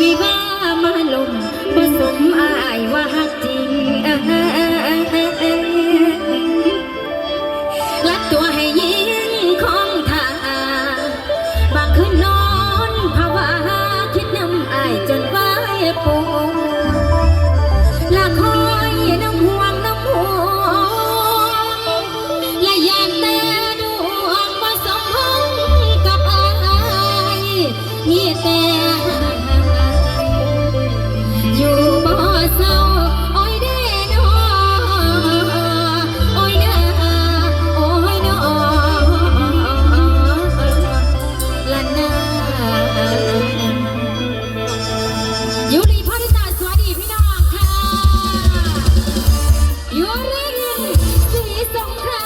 วิวามาลมผสมอายว่าฮักจริงลัดตัวให้ยิงของทาบางคืนนอนภาวะคิดน้ำอายจนไหวปูละคอยน้ำห่วงน้ำห่วงและอยากแต่ดวงผสมพงกับอายมีแต่ some crap.